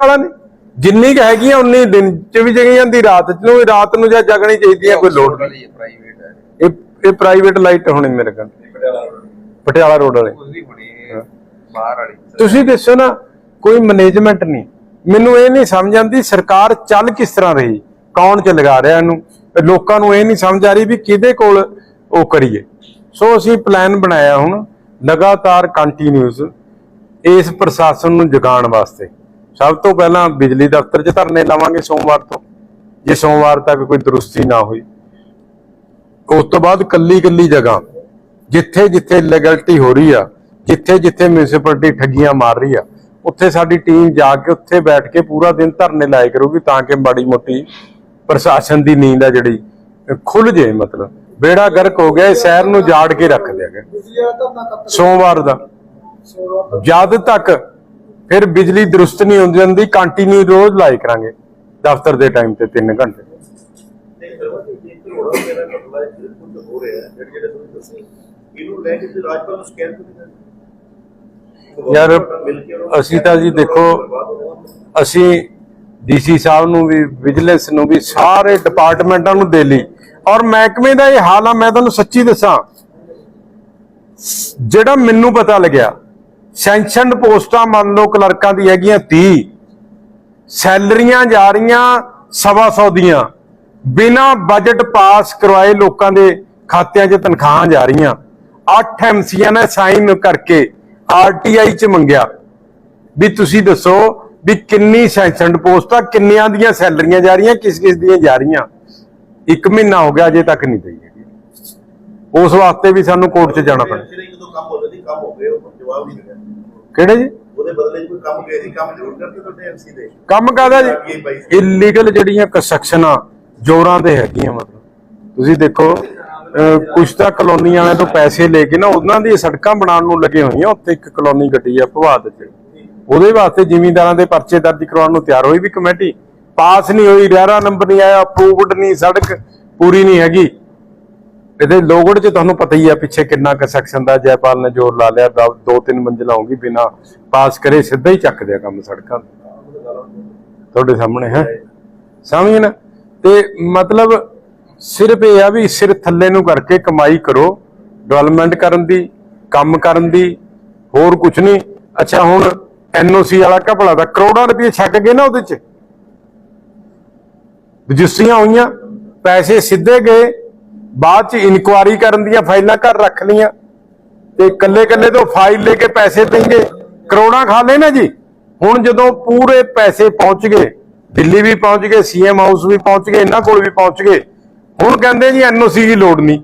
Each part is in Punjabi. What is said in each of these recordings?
ਵਾਲਾ ਨਹੀਂ। ਜਿੰਨੀ ਕੁ ਹੈਗੀ ਆ ਉਨੀ ਦਿਨ ਚ ਵੀ ਜਗੀ ਜਾਂਦੀ, ਰਾਤ ਚ ਨੂੰ ਵੀ, ਰਾਤ ਨੂੰ ਜਾਂ ਜਗਣੀ ਚਾਹੀਦੀ ਆ, ਕੋਈ ਲੋੜ ਨਹੀਂ। ਪ੍ਰਾਈਵੇਟ ਹੈ ਇਹ ਇਹ ਪ੍ਰਾਈਵੇਟ ਲਾਈਟ ਹੋਣੀ ਮੇਰੇ ਕੋਲ। ਪਟਿਆਲਾ ਰੋਡ ਵਾਲੇ। ਉਸ ਦੀ ਬਾਹਰ ਵਾਲੀ ਤੁਸੀਂ ਦੱਸੋ ਨਾ, ਕੋਈ ਮੈਨੇਜਮੈਂਟ ਨਹੀਂ। ਮੈਨੂੰ ਇਹ ਨਹੀਂ ਸਮਝ ਆਉਂਦੀ, ਸਰਕਾਰ ਚੱਲ ਕਿਸ ਤਰ੍ਹਾਂ ਰਹੀ? ਕੌਣ ਚ ਲਗਾ ਰਿਹਾ ਇਹਨੂੰ? ਲੋਕਾਂ ਨੂੰ ਇਹ ਨਹੀਂ ਸਮਝ ਆ ਰਹੀ ਵੀ ਕਿਹਦੇ ਕੋਲ ਉਹ ਕਰੀਏ। ਸੋ ਅਸੀਂ ਪਲਾਨ ਬਣਾਇਆ ਹੁਣ, ਲਗਾਤਾਰ ਕੰਟੀਨਿਊਸ ਇਸ ਪ੍ਰਸ਼ਾਸਨ ਨੂੰ ਜਗਾਉਣ ਵਾਸਤੇ। ਸਭ ਤੋਂ ਪਹਿਲਾਂ ਬਿਜਲੀ ਦਫ਼ਤਰ 'ਚ ਧਰਨੇ ਲਾਵਾਂਗੇ ਸੋਮਵਾਰ ਤੋਂ, ਜੇ ਸੋਮਵਾਰ ਤੱਕ ਕੋਈ ਦਰੁਸਤੀ ਨਾ ਹੋਈ। ਉਸ ਤੋਂ ਬਾਅਦ ਕੱਲੀ ਕੱਲੀ ਜਗ੍ਹਾ ਜਿੱਥੇ ਜਿੱਥੇ ਇਲੀਗਲਿਟੀ ਹੋ ਰਹੀ ਆ ਜਿੱਥੇ ਜਿੱਥੇ ਮਿਊਨਿਸਪੈਲਿਟੀ ਠੱਗੀਆਂ ਮਾਰ ਰਹੀ ਆ, ਉੱਥੇ ਸਾਡੀ ਟੀਮ ਜਾ ਕੇ ਉੱਥੇ ਬੈਠ ਕੇ ਪੂਰਾ ਦਿਨ ਧਰਨੇ ਲਾਇਆ ਕਰੂਗੀ ਤਾਂ ਕਿ ਮਾੜੀ ਮੋਟੀ ਪ੍ਰਸ਼ਾਸਨ ਦੀ ਨੀਂਦ ਆ ਜਿਹੜੀ ਖੁੱਲ ਜੇ ਮਤਲਬ। ਬੇੜਾ ਗਰਕ ਹੋ ਗਿਆ ਸ਼ਹਿਰ ਨੂੰ ਜਾੜ ਕੇ ਰੱਖ ਦਿਆਗਾ ਸੋਮਵਾਰ ਦਾ, ਜਦ ਤੱਕ ਫਿਰ ਬਿਜਲੀ ਦਰੁਸਤ ਨਹੀਂ ਹੁੰਦੀ ਜਾਂਦੀ ਕੰਟੀਨਿਊ ਰੋਜ਼ ਲਾਇਆ ਕਰਾਂਗੇ ਦਫ਼ਤਰ ਦੇ ਟਾਈਮ ਤੇ 3 ਘੰਟੇ। ਯਾਰ, ਅਸੀਂ ਤਾਂ ਜੀ ਦੇਖੋ ਅਸੀਂ ਡੀਸੀ ਸਾਹਿਬ ਨੂੰ ਵੀ ਵਿਜੀਲੈਂਸ ਨੂੰ ਵੀ ਸਾਰੇ ਡਿਪਾਰਟਮੈਂਟਾਂ ਨੂੰ ਦੇ ਲਈ। ਔਰ ਮਹਿਕਮੇ ਦਾ ਇਹ ਹਾਲ ਆ ਮੈਂ ਤੁਹਾਨੂੰ ਸੱਚੀ ਦੱਸਾਂ। ਜਿਹੜਾ ਮੈਨੂੰ ਪਤਾ ਲੱਗਿਆ ਸੈਂਕਸ਼ਨਡ ਪੋਸਟਾਂ ਮੰਨ ਲਓ ਕਲਰਕਾਂ ਦੀ ਹੈਗੀਆਂ 30 ਸੈਲਰੀਆਂ ਜਾ ਰਹੀਆਂ ਸਵਾ ਸੌ ਦੀਆਂ। ਬਿਨਾ ਬਜਟ ਪਾਸ ਕਰਵਾਏ ਲੋਕਾਂ ਦੇ ਖਾਤਿਆਂ 'ਚ ਤਨਖਾਹਾਂ ਜਾ ਰਹੀਆਂ। 8 ਐਮਸੀਆਂ ਨੇ ਸਾਈਨ ਕਰਕੇ ਆਰਟੀਆਈ 'ਚ ਮੰਗਿਆ। ਵੀ ਤੁਸੀਂ ਦੱਸੋ ਵੀ ਕਿੰਨੀ ਸੈਂਕਸ਼ਨਡ ਪੋਸਟਾਂ ਕਿੰਨੀਆਂ ਦੀਆਂ ਸੈਲਰੀਆਂ ਜਾ ਰਹੀਆਂ, ਕਿਸ ਕਿਸ ਦੀਆਂ ਜਾ ਰਹੀਆਂ। ਇੱਕ ਮਹੀਨਾ ਹੋ ਗਿਆ, ਅਜੇ ਤੱਕ ਨਹੀਂ ਪਈ ਹੈਗੀ। ਉਸ ਵਾਸਤੇ ਵੀ ਸਾਨੂੰ ਕੋਰਟ 'ਚ ਜਾਣਾ ਪੈਣਾ। ਕੰਮ ਹੋ ਜਾਂਦੀ ਕੰਮ ਹੋ ਗਏ ਉਹ ਜਵਾਬ ਨਹੀਂ ਮਿਲਿਆ ਕਿਹੜੇ ਜੀ? ਉਹਦੇ ਬਦਲੇ ਕੋਈ ਕੰਮ ਗਏ ਸੀ ਕੰਮ ਜ਼ਰੂਰ ਕਰਦੇ ਤੁਹਾਡੇ ਐਮਸੀ ਦੇ। ਕੰਮ ਕਾਦਾ ਜੀ? ਇਲੀਗਲ ਜਿਹੜੀਆਂ ਕੰਸਟਰਕਸ਼ਨਾਂ ਜ਼ੋਰਾਂ ਤੇ ਹੈਗੀਆਂ ਮਤਲਬ। ਤੁਸੀਂ ਦੇਖੋ ਕੁਛ ਤਾਂ ਕਲੋਨੀਆਂ ਵਾਲਿਆਂ ਤੋਂ ਪੈਸੇ ਲੈ ਕੇ ਨਾ ਉਹਨਾਂ ਦੀ ਸੜਕਾਂ ਬਣਾਉਣ ਨੂੰ ਲੱਗੇ ਹੋਈਆਂ ਉੱਥੇ ਇੱਕ ਕਲੋਨੀ ਗੱਡੀ ਆ ਭਵਾਦ ਚ। ਉਹਦੇ ਵਾਸਤੇ ਜ਼ਿਮੀਂਦਾਰਾਂ ਦੇ ਪਰਚੇ ਦਰਜ ਕਰਵਾਉਣ ਨੂੰ ਤਿਆਰ ਹੋਈ ਵੀ ਕਮੇਟੀ। ਪਾਸ ਨਹੀਂ ਹੋਈ ਰਹਿਰਾ ਨੰਬਰ ਨਹੀਂ ਆਇਆ ਅਪਰੂਵਡ ਨਹੀਂ ਸੜਕ ਪੂਰੀ ਨਹੀਂ ਹੈਗੀ। ਇਹਦੇ ਲੋਗੜ ਚ ਤੁਹਾਨੂੰ ਪਤਾ ਹੀ ਆ ਪਿੱਛੇ ਕਿੰਨਾ ਕੁ ਸੈਕਸ਼ਨ ਦਾ ਜੈਪਾਲ ਨੇ ਜ਼ੋਰ ਲਾ ਲਿਆ, ਦੋ- ਤਿੰਨ ਮੰਜ਼ਿਲਾਂ ਹੋਊਗੀ ਬਿਨਾ ਪਾਸ ਕਰੇ ਸਿੱਧਾ ਹੀ ਚੱਕ ਦਿਆ ਕੰਮ ਸੜਕਾਂ ਤੁਹਾਡੇ ਸਾਹਮਣੇ, ਹੈ? ਸਮਝ ਨਾ? ਤੇ ਮਤਲਬ ਸਿਰਫ ਇਹ ਆ ਵੀ ਸਿਰ ਥੱਲੇ ਨੂੰ ਕਰਕੇ ਕਮਾਈ ਕਰੋ ਡਿਵੈਲਪਮੈਂਟ ਕਰਨ ਦੀ, ਕੰਮ ਕਰਨ ਦੀ, ਹੋਰ ਕੁਝ ਨਹੀਂ। ਅੱਛਾ, ਹੁਣ ਐਨਓਸੀ ਵਾਲਾ ਘਪਲਾ ਦਾ ਕਰੋੜਾਂ ਰੁਪਏ ਛੱਕ ਗਏ ਨਾ ਉਹਦੇ ਚ। ਰਜਿਸਟਰੀਆਂ ਹੋਈਆਂ, ਪੈਸੇ ਸਿੱਧੇ ਗਏ ਬਾਅਦ ਚ ਇਨਕੁਆਰੀ ਕਰਨ ਦੀਆਂ ਫਾਈਲਾਂ ਘਰ ਰੱਖ ਲੀਆਂ ਤੇ ਕੱਲੇ ਕੱਲੇ ਤੋਂ ਫਾਈਲ ਲੈ ਕੇ ਪੈਸੇ ਦੇਂਗੇ। ਕਰੋੜਾਂ ਖਾ ਲਏ ਨਾ ਜੀ। ਹੁਣ ਜਦੋਂ ਪੂਰੇ ਪੈਸੇ ਪਹੁੰਚ ਗਏ ਦਿੱਲੀ ਵੀ ਪਹੁੰਚ ਗਏ ਸੀਐਮ ਹਾਊਸ ਵੀ ਪਹੁੰਚ ਗਏ, ਇਹਨਾਂ ਕੋਲ ਵੀ ਪਹੁੰਚ ਗਏ। ਹੁਣ ਕਹਿੰਦੇ ਜੀ ਐਨਓਸੀ ਦੀ ਲੋੜ ਨਹੀਂ।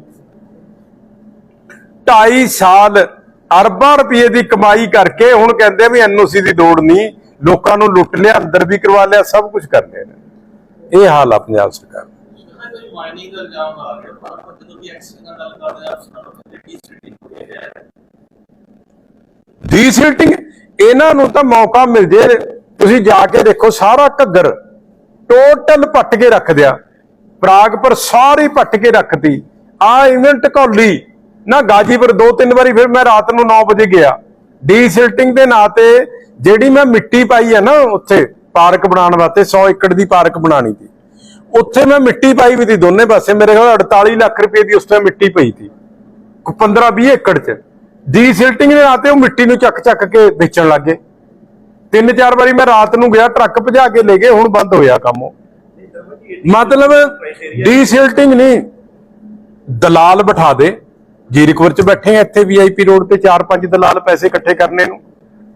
2.5 ਸਾਲ, ਅਰਬਾਂ ਰੁਪਏ ਦੀ ਕਮਾਈ ਕਰਕੇ ਹੁਣ ਕਹਿੰਦੇ ਵੀ ਐਨਓਸੀ ਦੀ ਲੋੜ ਨਹੀਂ। ਲੋਕਾਂ ਨੂੰ ਲੁੱਟ ਲਿਆ, ਅੰਦਰ ਵੀ ਕਰਵਾ ਲਿਆ, ਸਭ ਕੁਝ ਕਰ ਲਿਆ। ਇਹ ਹਾਲ ਆ ਪੰਜਾਬ ਸਰਕਾਰ ਮਾਈਨਿੰਗ ਦਾ ਇਲਜ਼ਾਮ ਆ ਰਿਹਾ ਪਰ ਜਦੋਂ ਵੀ ਐਕਸ਼ਨ ਦੀ ਗੱਲ ਕਰਦੇ ਆ ਅਫਸਰਾਂ ਨੂੰ ਜਿਹੜੀ ਹੋਈ ਹੈ। ਡੀਸਿਲਟਿੰਗ ਇਹਨਾਂ ਨੂੰ ਤਾਂ ਮੌਕਾ ਮਿਲ ਜੇ, ਤੁਸੀਂ ਜਾ ਕੇ ਦੇਖੋ ਸਾਰਾ ਘੱਗਰ ਟੋਟਲ ਪੱਟ ਕੇ ਰੱਖ ਦਿਆ। ਪ੍ਰਾਗਪੁਰ ਸਾਰੀ ਪੱਟ ਕੇ ਰੱਖਤੀ। ਆ ਇਵੈਂਟ ਘੌਲੀ। ਨਾ ਗਾਜੀਪੁਰ ਦੋ ਤਿੰਨ ਵਾਰੀ ਫਿਰ ਮੈਂ ਰਾਤ ਨੂੰ 9 ਵਜੇ ਗਿਆ। ਡੀਸਿਲਟਿੰਗ ਦੇ ਨਾਂ ਤੇ ਜਿਹੜੀ ਮੈਂ ਮਿੱਟੀ ਪਾਈ ਹੈ ਨਾ ਉੱਥੇ, ਪਾਰਕ ਬਣਾਉਣ ਵਾਸਤੇ 100 ਏਕੜ ਦੀ ਪਾਰਕ ਬਣਾਣੀ ਸੀ। ਉੱਥੇ ਮੈਂ ਮਿੱਟੀ ਪਾਈ ਵੀ ਸੀ ਦੋਨੇ ਪਾਸੇ। ਮੇਰੇ ਕੋਲ 48 ਲੱਖ ਰੁਪਏ ਦੀ ਉਸ ਟਾਈਮ ਮਿੱਟੀ ਪਈ ਸੀ। 15 20 ਏਕੜ ਚ। ਡੀਸਿਲਟਿੰਗ ਦੇ ਨਾਂ ਉਹ ਮਿੱਟੀ ਨੂੰ ਚੱਕ ਚੱਕ ਕੇ ਵੇਚਣ ਲੱਗੇ ਤਿੰਨ ਚਾਰ ਵਾਰੀ ਮੈਂ ਰਾਤ ਨੂੰ ਗਿਆ, ਟਰੱਕ ਭਜਾ ਕੇ ਲੈ ਗਏ, ਹੁਣ ਬੰਦ ਹੋਇਆ ਕੰਮ ਉਹ। ਮਤਲਬ ਡੀਸਿਲਟਿੰਗ ਨਹੀਂ, ਦਲਾਲ ਬਿਠਾ ਦੇ। ਜੀਰਕਪੁਰ ਚ ਬੈਠੇ ਆ, ਇੱਥੇ ਵੀਆਈਪੀ ਰੋਡ ਤੇ ਚਾਰ ਪੰਜ ਦਲਾਲ ਪੈਸੇ ਇਕੱਠੇ ਕਰਨੇ ਨੂੰ।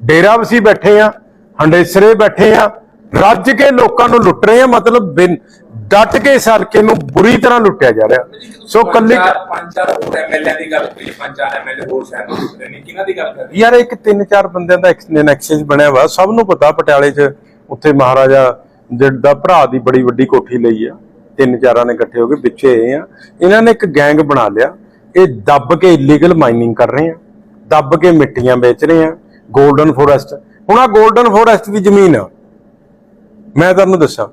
ਡੇਰਾ ਵਸੀ ਬੈਠੇ ਆ, ਹੰਡੇਸਰੇ ਬੈਠੇ ਆ, ਰੱਜ ਕੇ ਲੋਕਾਂ ਨੂੰ ਲੁੱਟ ਰਹੇ ਆ, ਮਤਲਬ ਡਟ ਕੇ ਸਰਕੇ ਨੂੰ ਬੁਰੀ ਤਰ੍ਹਾਂ ਲੁੱਟਿਆ ਜਾ ਰਿਹਾ। ਸੋ ਕੱਲੀ ਪੰਜ ਚਾਰ ਐਮਐਲਏ ਦੀ ਗੱਲ ਕਰੀ ਪੰਜ ਚਾਰ ਐਮਐਲਏ ਹੋਰ ਸ਼ਹਿਰ ਨੂੰ ਕਿਹਨਾਂ ਦੀ ਗੱਲ ਕਰ ਯਾਰ ਇੱਕ ਤਿੰਨ ਚਾਰ ਬੰਦਿਆਂ ਦਾ ਐਕਸਚੇਂਜ ਬਣਿਆ ਵਾ। ਸਭ ਨੂੰ ਪਤਾ ਪਟਿਆਲੇ 'ਚ ਉੱਥੇ ਮਹਾਰਾਜਾ ਜਿਹੜਾ ਭਰਾ ਦੀ ਬੜੀ ਵੱਡੀ ਕੋਠੀ ਲਈ ਆ। ਤਿੰਨ ਚਾਰਾਂ ਨੇ ਇਕੱਠੇ ਹੋ ਕੇ ਪਿੱਛੇ ਆਏ ਆ। ਇਹਨਾਂ ਨੇ ਇੱਕ ਗੈਂਗ ਬਣਾ ਲਿਆ। ਇਹ ਦੱਬ ਕੇ ਇਲੀਗਲ ਮਾਈਨਿੰਗ ਕਰ ਰਹੇ ਆ। ਦੱਬ ਕੇ ਮਿੱਟੀਆਂ ਵੇਚ ਰਹੇ ਆ। 골ਡਨ ਫੋਰੈਸਟ ਹੁਣ ਆ 골ਡਨ ਫੋਰੈਸਟ ਦੀ ਜ਼ਮੀਨ ਆ। ਮੈਂ ਤੁਹਾਨੂੰ ਦੱਸਾਂ।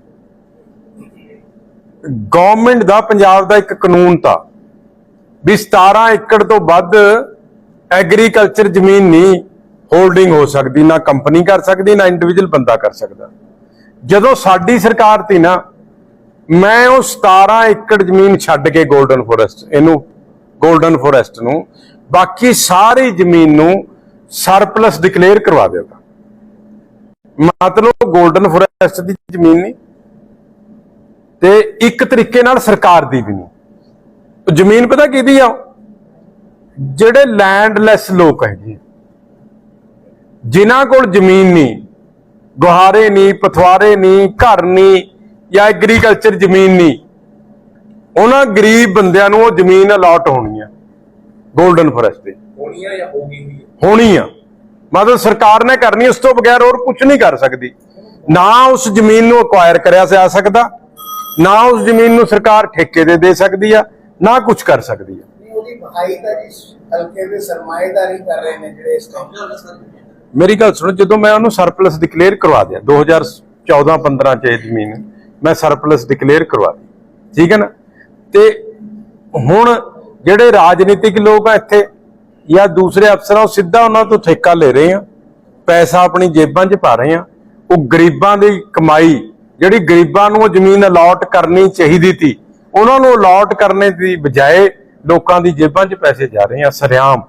ਗਵਰਨਮੈਂਟ ਦਾ, ਪੰਜਾਬ ਦਾ ਇੱਕ ਕਾਨੂੰਨ ਤਾਂ ਵੀ 17 ਏਕੜ ਤੋਂ ਵੱਧ ਐਗਰੀਕਲਚਰ ਜ਼ਮੀਨ ਨਹੀਂ ਹੋਲਡਿੰਗ ਹੋ ਸਕਦੀ, ਨਾ ਕੰਪਨੀ ਕਰ ਸਕਦੀ, ਨਾ ਇੰਡੀਵਿਜੂਅਲ ਬੰਦਾ ਕਰ ਸਕਦਾ। ਜਦੋਂ ਸਾਡੀ ਸਰਕਾਰ ਤੀ ਨਾ, ਮੈਂ ਉਹ 17 ਏਕੜ ਜ਼ਮੀਨ ਛੱਡ ਕੇ 골ਡਨ ਫੋਰੈਸਟ ਇਹਨੂੰ 골ਡਨ ਫੋਰੈਸਟ ਨੂੰ, ਬਾਕੀ ਸਾਰੀ ਜ਼ਮੀਨ ਨੂੰ ਸਰਪਲਸ ਡਿਕਲੇਅਰ ਕਰਵਾ ਦਿੱਤਾ ਮਤਲਬ 골ਡਨ ਫੋਰੈਸਟ ਦੀ ਜ਼ਮੀਨ ਨਹੀਂ। ਤੇ ਇੱਕ ਤਰੀਕੇ ਨਾਲ ਸਰਕਾਰ ਦੀ ਵੀ ਨਹੀਂ। ਉਹ ਜ਼ਮੀਨ ਪਤਾ ਕਿਹਦੀ ਆ? ਜਿਹੜੇ ਲੈਂਡਲੈਸ ਲੋਕ ਹੈਗੇ ਆ। ਜਿਨ੍ਹਾਂ ਕੋਲ ਜ਼ਮੀਨ ਨਹੀਂ ਗੁਹਾਰੇ ਨਹੀਂ ਪਥਵਾਰੇ ਨਹੀਂ ਘਰ ਨਹੀਂ ਜਾਂ ਐਗਰੀਕਲਚਰ ਜ਼ਮੀਨ ਨਹੀਂ ਉਹਨਾਂ ਗਰੀਬ ਬੰਦਿਆਂ ਨੂੰ ਉਹ ਜ਼ਮੀਨ ਅਲਾਟ ਹੋਣੀ ਆ 골ਡਨ ਫੋਰੈਸਟ ਦੀ ਹੋਣੀ ਆ ਜਾਂ ਹੋਗੀ? ਹੋਣੀ ਆ। ਮਤਲਬ ਸਰਕਾਰ ਨੇ ਕਰਨੀ ਉਸ ਤੋਂ ਬਗੈਰ ਹੋਰ ਕੁਝ ਨਹੀਂ ਕਰ ਸਕਦੀ। ਨਾ ਉਸ ਜ਼ਮੀਨ ਨੂੰ ਅਕਵਾਇਰ ਕਰਿਆ ਜਾ ਸਕਦਾ ਨਾ ਉਸ ਜ਼ਮੀਨ ਨੂੰ ਸਰਕਾਰ ਠੇਕੇ ਤੇ ਦੇ ਸਕਦੀ ਆ ਨਾ ਕੁਝ ਕਰ ਸਕਦੀ ਆ। ਨਹੀਂ ਉਹਦੀ ਬਹਾਈ ਤਾਂ ਜੀ ਹਲਕੇ ਦੇ ਸਰਮਾਏਦਾਰੀ ਕਰ ਰਹੇ ਨੇ ਜਿਹੜੇ ਇਸ ਟਾਈਮ ਸਮਝੋ ਨਾ। ਸਰ ਮੇਰੀ ਗੱਲ ਸੁਣੋ ਜਦੋਂ ਮੈਂ ਉਹਨੂੰ ਸਰਪਲਸ ਡਿਕਲੇਅਰ ਕਰਵਾ ਦਿਆ 2014 15 ਚ ਇਹ ਜ਼ਮੀਨ ਮੈਂ ਸਰਪਲਸ ਡਿਕਲੇਅਰ ਕਰਵਾ ਦਿੱਤੀ ਠੀਕ ਹੈ ਨਾ? ਤੇ ਹੁਣ ਜਿਹੜੇ ਰਾਜਨੀਤਿਕ ਲੋਕ ਆ ਇੱਥੇ ਜਾਂ ਦੂਸਰੇ ਅਫਸਰ ਆ ਉਹ ਸਿੱਧਾ ਉਹਨਾਂ ਤੋਂ ਠੇਕਾ ਲੈ ਰਹੇ ਆ ਪੈਸਾ ਆਪਣੀ ਜੇਬਾਂ 'ਚ ਪਾ ਰਹੇ ਆ ਉਹ ਗਰੀਬਾਂ ਦੀ ਕਮਾਈ ਜਿਹੜੀ ਗਰੀਬਾਂ ਨੂੰ ਉਹ ਜ਼ਮੀਨ ਅਲਾਟ ਕਰਨੀ ਚਾਹੀਦੀ ਸੀ, ਉਹਨਾਂ ਨੂੰ ਅਲਾਟ ਕਰਨੇ ਦੀ ਬਜਾਏ ਲੋਕਾਂ ਦੀ ਜੇਬਾਂ 'ਚ ਪੈਸੇ ਜਾ ਰਹੇ ਆ, ਸਰਿਆਮ।